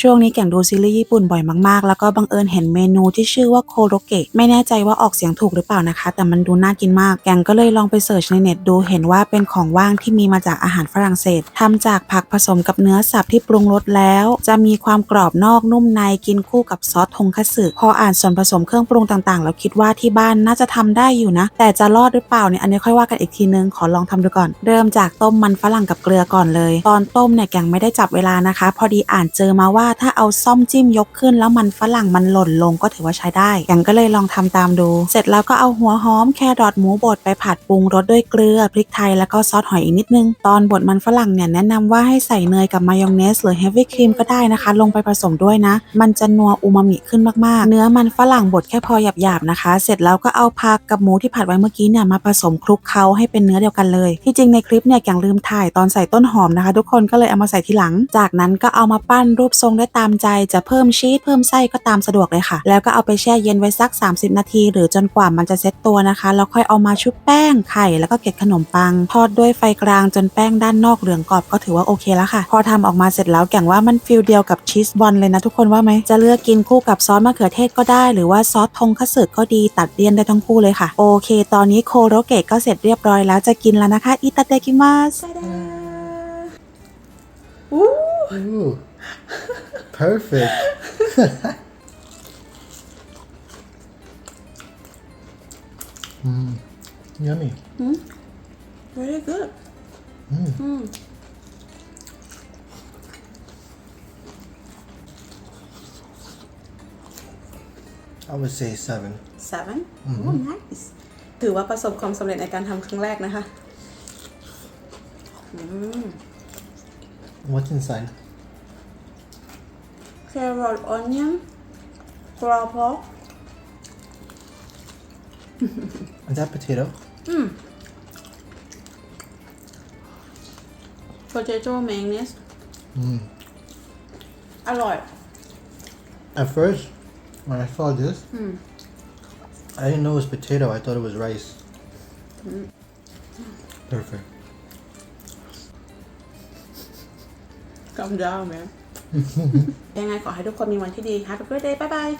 ช่วงนี้แก่งดูซีรีส์ญี่ปุ่นบ่อยมากๆ แล้วก็บังเอิญเห็นเมนูที่ชื่อว่าโคโรเกะ ไม่แน่ใจว่าออกเสียงถูกหรือเปล่านะคะ แต่มันดูน่ากินมาก แก่งก็เลยลองไปเสิร์ชในเน็ตดู เห็นว่าเป็นของว่างที่มีมาจากอาหารฝรั่งเศสทำจากผักผสมกับเนื้อสับที่ปรุงรสแล้ว จะมีความกรอบนอกนุ่มในกินคู่กับซอสทงคัตสึ พออ่านส่วนผสมเครื่องปรุงต่างๆ แล้วคิดว่าที่บ้านน่าจะทำได้อยู่นะ แต่จะรอดหรือเปล่าเนี่ย อันนี้ค่อยว่ากันอีกทีนึง ขอลองทำดูก่อน เริ่มจากต้มมันฝรั่งกับเกลือก่อนเลย ตอนต้มเนี่ยแก่งไม่ได้จับเวลานะคะ พอดีอ่านเจอมาว่าาถ้าเอาซ่อมจิ้มยกขึ้น แล้วมันฝรั่งมันหล่นลงก็ถือว่าใช้ได้แก่งก็เลยลองทำตามดู เสร็จแล้วก็เอาหัวหอมแครอทหมูบดไปผัดปรุงรสด้วยเกลือพริกไทยแล้วก็ซอสหอยอีกนิดนึง ตอนบดมันฝรั่งเนี่ยแนะนำว่าให้ใส่เนยกับมายองเนสหรือเฮฟวี่ครีมก็ได้นะคะ ลงไปผสมด้วยนะ มันจะนัวอูมามิขึ้นมากๆ เนื้อมันฝรั่งบดแค่พอหยาบๆนะคะ เสร็จแล้วก็เอาผักกับหมูที่ผัดไว้เมื่อกี้เนี่ยมาผสมคลุกเคล้าให้เป็นเนื้อเดียวกันเลย ที่จริงในคลิปเนี่ยแกงลืมถ่ายตอนใส่ต้นหอมนะคะ ทุกคนก็เลยเอามาใส่ทีหลัง จากนั้นก็เอามาปั้นรูปทรงได้ตามใจจะเพิ่มชีสเพิ่มไส้ก็ตามสะดวกเลยค่ะ แล้วก็เอาไปแช่เย็นไว้สัก 30 นาที หรือจนกว่ามันจะเซ็ตตัวนะคะ แล้วค่อยเอามาชุบแป้งไข่แล้วก็เกล็ดขนมปัง ทอดด้วยไฟกลางจนแป้งด้านนอกเหลืองกรอบก็ถือว่าโอเคแล้วค่ะ พอทำออกมาเสร็จแล้วแก่งว่ามันฟิลเดียวกับชีสบอลเลยนะทุกคนว่าไหมจะเลือกกินคู่กับซอสมะเขือเทศก็ได้ หรือว่าซอสทงคัตสึก็ดีตัดเลี่ยนได้ทั้งคู่เลยค่ะ โอเค ตอนนี้โคโรเกะก็เสร็จเรียบร้อยแล้วจะกินแล้วนะคะอิตาเตกิมัส Ooh, perfect. mm, yummy. very good I would say seven. seven oh nice ถือว่าประสบความสำเร็จในการทำครั้งแรกนะคะ What's inside? carrot, onion, ground. Is that potato? Mm. Potato mayonnaise. Mm. I like. At first, when I saw this, mm. I didn't know it was potato. I thought it was rice. Mm. Perfect. Come down, man. ยังไงขอให้ทุกคนมีวันที่ดีค่ะทุกคนเลยบ๊ายบาย